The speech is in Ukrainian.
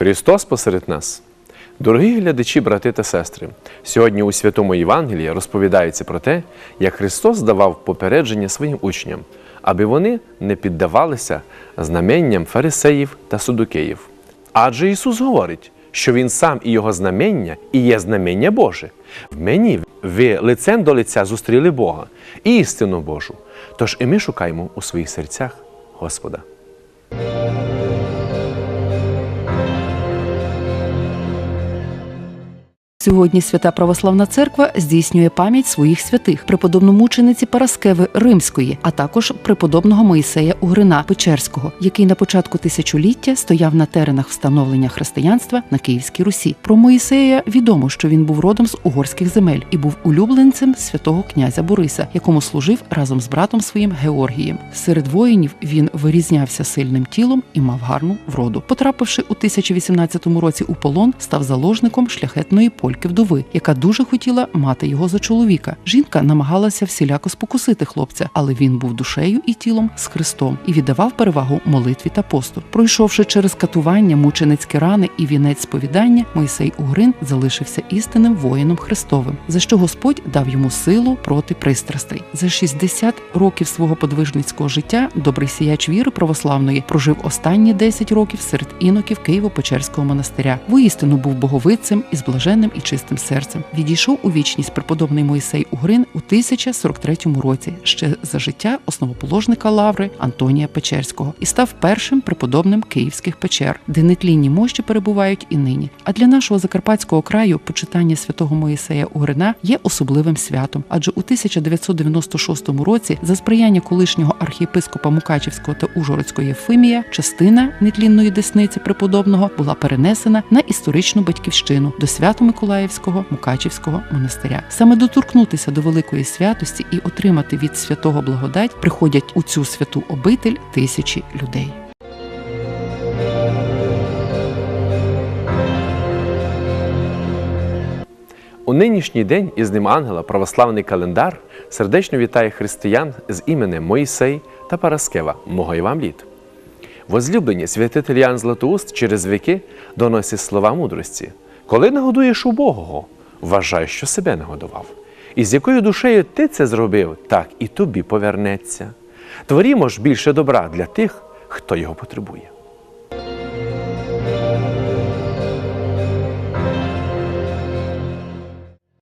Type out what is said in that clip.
Христос посеред нас. Дорогі глядачі, брати та сестри, сьогодні у Святому Євангелії розповідається про те, як Христос давав попередження своїм учням, аби вони не піддавалися знаменням фарисеїв та судокеїв. Адже Ісус говорить, що Він сам і Його знамення і є знамення Боже. В мені ви лицем до лиця зустріли Бога і істину Божу. Тож і ми шукаємо у своїх серцях Господа. Сьогодні Свята Православна Церква здійснює пам'ять своїх святих преподобномучениці Параскеви Римської, а також преподобного Моїсея Угрина Печерського, який на початку тисячоліття стояв на теренах встановлення християнства на Київській Русі. Про Моїсея відомо, що він був родом з угорських земель і був улюбленцем святого князя Бориса, якому служив разом з братом своїм Георгієм. Серед воїнів він вирізнявся сильним тілом і мав гарну вроду. Потрапивши у 1018 році у полон, став заложником шляхетної польки вдови, яка дуже хотіла мати його за чоловіка. Жінка намагалася всіляко спокусити хлопця, але він був душею і тілом з Христом і віддавав перевагу молитві та посту. Пройшовши через катування, мученицькі рани і вінець сповідання, Мойсей Угрин залишився істинним воїном Христовим, за що Господь дав йому силу проти пристрастей. За 60 років свого подвижницького життя добрий сіяч віри православної прожив останні 10 років серед іноків Києво-Печерського монастиря. Воістину був боговицем із блаженним і чистим серцем. Відійшов у вічність преподобний Моїсей Угрин у 1043 році, ще за життя основоположника лаври Антонія Печерського, і став першим преподобним київських печер, де нетлінні мощі перебувають і нині. А для нашого закарпатського краю почитання святого Моїсея Угрина є особливим святом, адже у 1996 році за сприяння колишнього архієпископа Мукачівського та Ужгородського Єфимія частина нетлінної десниці преподобного була перенесена на історичну батьківщину до Свято-Миколаївського Мукачівського монастиря. Саме доторкнутися до великої святості і отримати від святого благодать приходять у цю святу обитель тисячі людей. У нинішній день із ним ангела православний календар сердечно вітає християн з іменем Моїсей та Параскева, мого і вам літ. Возлюблені святитель Ян Златоуст через віки доносить слова мудрості. Коли нагодуєш убогого, вважай, що себе нагодував. І з якою душею ти це зробив, так і тобі повернеться. Творімо ж більше добра для тих, хто його потребує.